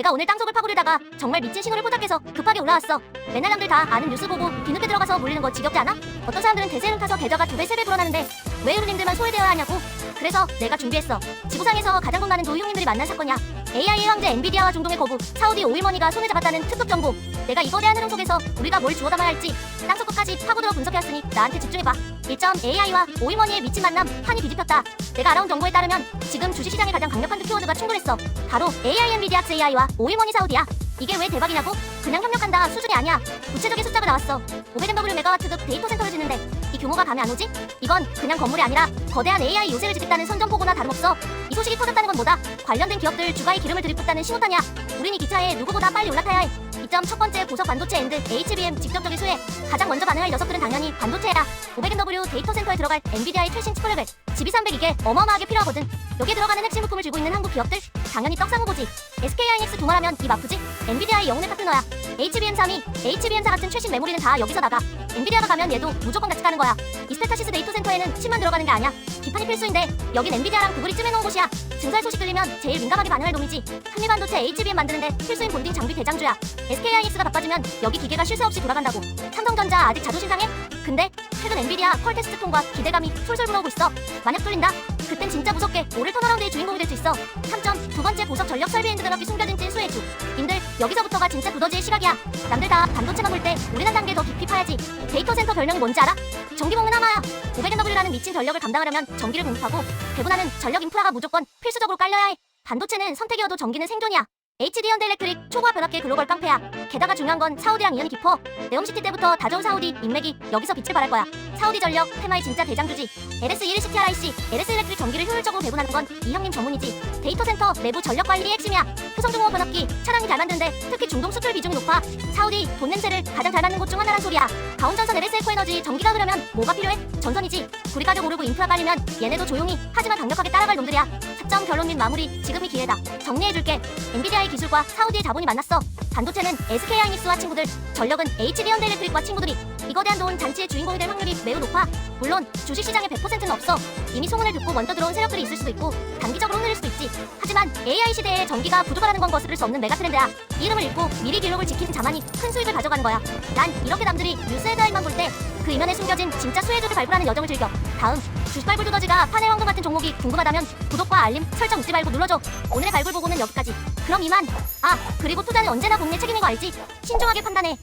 내가 오늘 땅속을 파고들다가 정말 미친 신호를 포착해서 급하게 올라왔어. 맨날 남들 다 아는 뉴스 보고 뒤늦게 들어가서 몰리는 거 지겹지 않아? 어떤 사람들은 대세를 타서 계좌가 두 배, 세 배 불어나는데 왜 의료님들만 소외되어야 하냐고. 그래서 내가 준비했어. 지구상에서 가장 돈 많은 노이형님들이 만난 사건이야. AI의 황제 엔비디아와 중동의 거부, 사우디 오일머니가 손에 잡았다는 특급 정보. 내가 이 거대한 흐름 속에서 우리가 뭘 주워 담아야 할지 땅속 끝까지 파고들어 분석해왔으니 나한테 집중해봐. 1점 AI와 오일머니의 미친 만남 판이 뒤집혔다. 내가 알아온 정보에 따르면 지금 주식시장에 가장 강력한 두 키워드가 충돌했어. 바로 AI 엔비디아 AI와 오일머니 사우디야. 이게 왜 대박이냐고? 그냥 협력한다 수준이 아니야. 구체적인 숫자가 나왔어. 500MW 메가와트급 데이터 센터를 짓는데 이 규모가 감이 안 오지? 이건 그냥 건물이 아니라 거대한 AI 요새를 짓겠다는 선전포고나 다름없어. 이 소식이 터졌다는 건 뭐다? 관련된 기업들 주가에 기름을 들이붓다는 신호탄이야. 우린 이 기차에 누구보다 빨리 올라타야 해. 2점 첫 번째 고속 반도체 앤드 HBM 직접적인 수혜. 가장 먼저 반응할 녀석들은 당연히 반도체야. 500MW 데이터 센터에 들어갈 엔비디아의 최신 칩플레벨. GB300 이게 어마어마하게 필요하거든. 여기에 들어가는 핵심 부품을 쥐고 있는 한국 기업들 당연히 떡상후보지. SK하이닉스 두말하면 입 아프지? 엔비디아의 영혼의 파트너야. HBM3이 HBM4 같은 최신 메모리는 다 여기서 나가. 엔비디아가 가면 얘도 무조건 같이 가는 거야. 이스페타시스 데이터 센터에는 칩만 들어가는 게 아니야. 기판이 필수인데 여긴 엔비디아랑 구글이 찜해놓은 곳이야. 증설 소식 들리면 제일 민감하게 반응할 놈이지. 한미반도체 HBM 만드는데 필수인 본딩 장비 대장주야. SK하이닉스가 바빠지면 여기 기계가 쉴 새 없이 돌아간다고. 삼성전자 아직 자존심 상해? 근데 최근 엔비디아 퀄 테스트 통과 기대감이 솔솔 불어오고 있어. 만약 뚫린다? 그땐 진짜 무섭게 올해 턴어라운드의 주인공이 될 수 있어. 3점 두 번째 고속 전력 설비 엔드 드랍이 숨겨진 찐 수혜주. 님들 여기서부터가 진짜 두더지의 시각이야. 남들 다 반도체만 볼 때 우린 한 단계 더 깊이 파야지. 데이터 센터 별명이 뭔지 알아? 전기봉은 하나야. 500MW라는 미친 전력을 감당하려면 전기를 공급하고 배분하는 전력 인프라가 무조건 필수적으로 깔려야 해. 반도체는 선택이어도 전기는 생존이야. HD 현대 일렉트릭 초과 변압계 글로벌 깡패야. 게다가 중요한 건 사우디랑 인연이 깊어. 네옴시티 때부터 다져온 사우디 인맥이 여기서 빛을 발할 거야. 사우디 전력 테마의 진짜 대장주지. LS21CTRIC, LS 일렉트릭 전기를 효율적으로 배분하는 건 이 형님 전문이지. 데이터 센터 내부 전력 관리의 핵심이야. 효성중호 변압기 차량이 잘 만드는데 특히 중동 수출 비중이 높아. 사우디 돈 냄새를 가장 잘 맡는 곳 중 하나란 소리야. 가온전선 LS 에코에너지 전기가 흐르면 뭐가 필요해? 전선이지. 구리 가격 오르고 인프라 깔리면 얘네도 조용히 하지만 강력하게 따라갈 놈들이야. 사점 결론 및 마무리 지금이 기회다. 정리해줄게. 엔비디아의 기술과 사우디의 자본이 만났어. 반도체는 SK하이닉스와 친구들, 전력은 HD 현대일렉트릭과 친구들이 이거대한 돈 잔치의 주인공이 될 확률이 매우 높아. 물론 주식시장의 100%는 없어. 이미 소문을 듣고 먼저 들어온 세력들이 있을 수도 있고 단기적으로 흐릴 수도 있지. 하지만 AI 시대에 전기가 부족하다는 건 거스를 수 없는 메가트렌드야. 이 이름을 읽고 미리 기록을 지키는 자만이 큰 수익을 가져가는 거야. 난 이렇게 남들이 뉴스 헤드라인만 볼 때 그 이면에 숨겨진 진짜 수혜주를 발굴하는 여정을 즐겨. 다음 주식 발굴 두더지가 판의 황금 같은 종목이 궁금하다면 구독과 알림 설정 잊지 말고 눌러줘. 오늘의 발굴 보고는 여기까지. 그럼 이만. 아 그리고 투자는 언제나 본인의 책임인 거 알지? 신중하게 판단해.